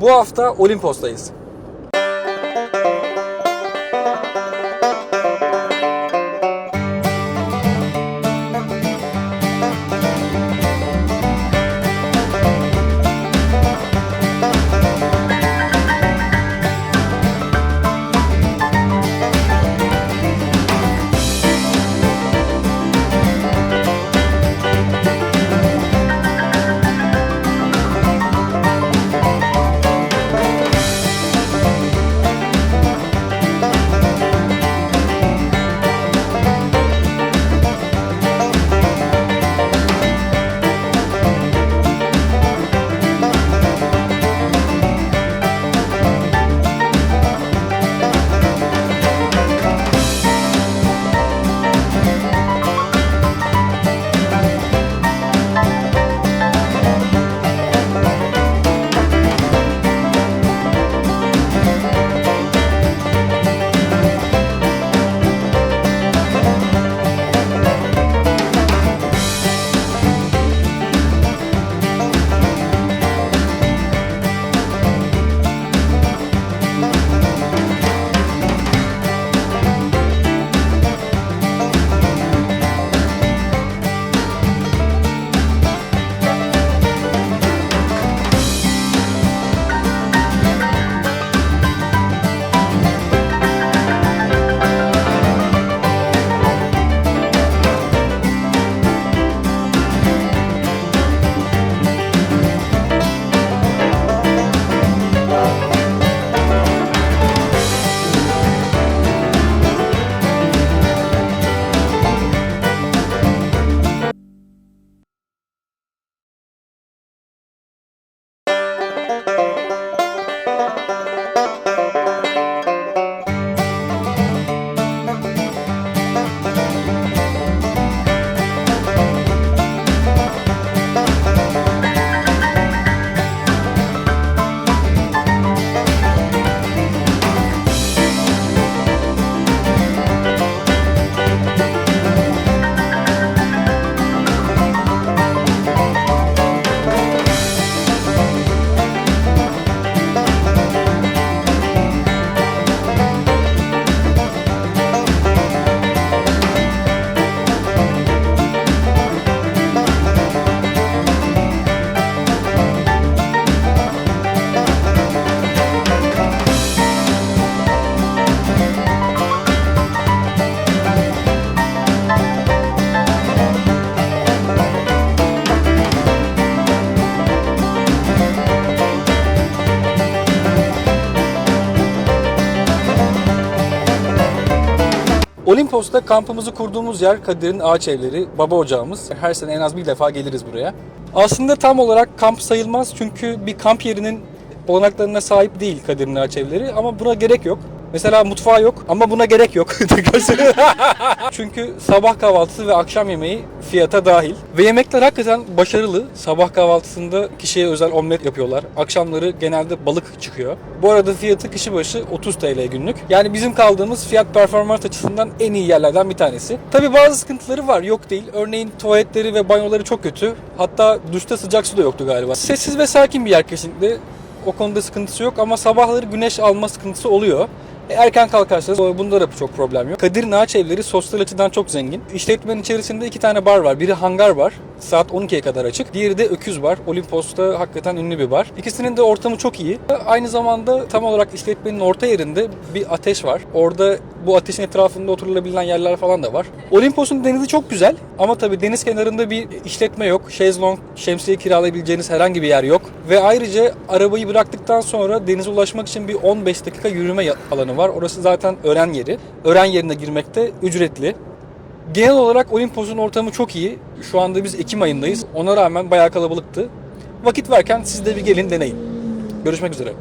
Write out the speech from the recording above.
Bu hafta Olimpos'tayız. Olimpos'ta kampımızı kurduğumuz yer Kadir'in ağaç evleri, baba ocağımız. Her sene en az bir defa geliriz buraya. Aslında tam olarak kamp sayılmaz çünkü bir kamp yerinin olanaklarına sahip değil Kadir'in ağaç evleri ama buna gerek yok. Mesela mutfağı yok ama buna gerek yok. Çünkü sabah kahvaltısı ve akşam yemeği fiyata dahil. Ve yemekler hakikaten başarılı. Sabah kahvaltısında kişiye özel omlet yapıyorlar. Akşamları genelde balık çıkıyor. Bu arada fiyatı kişi başı 30 TL günlük. Yani bizim kaldığımız fiyat performans açısından en iyi yerlerden bir tanesi. Tabi bazı sıkıntıları var yok değil. Örneğin tuvaletleri ve banyoları çok kötü. Hatta duşta sıcak su da yoktu galiba. Sessiz ve sakin bir yer kesinlikle. O konuda sıkıntısı yok ama sabahları güneş alma sıkıntısı oluyor. E, Erken kalkarsanız bunda da çok problem yok. Kadir'in ağaç evleri sosyal açıdan çok zengin. İşletmenin içerisinde iki tane bar var. Biri hangar var. Saat 12'ye kadar açık. Diğeri de Öküz var. Olimpos'ta hakikaten ünlü bir bar. İkisinin de ortamı çok iyi. Aynı zamanda tam olarak işletmenin orta yerinde bir ateş var. Orada bu ateşin etrafında oturulabilen yerler falan da var. Olimpos'un denizi çok güzel ama tabii deniz kenarında bir işletme yok. Şezlong, şemsiye kiralayabileceğiniz herhangi bir yer yok. Ve ayrıca arabayı bıraktıktan sonra denize ulaşmak için bir 15 dakika yürüme alanı var. Orası zaten öğren yeri. Öğren yerine girmek de ücretli. Genel olarak Olimpos'un ortamı çok iyi. Şu anda biz Ekim ayındayız. Ona rağmen bayağı kalabalıktı. Vakit varken siz de bir gelin deneyin. Görüşmek üzere.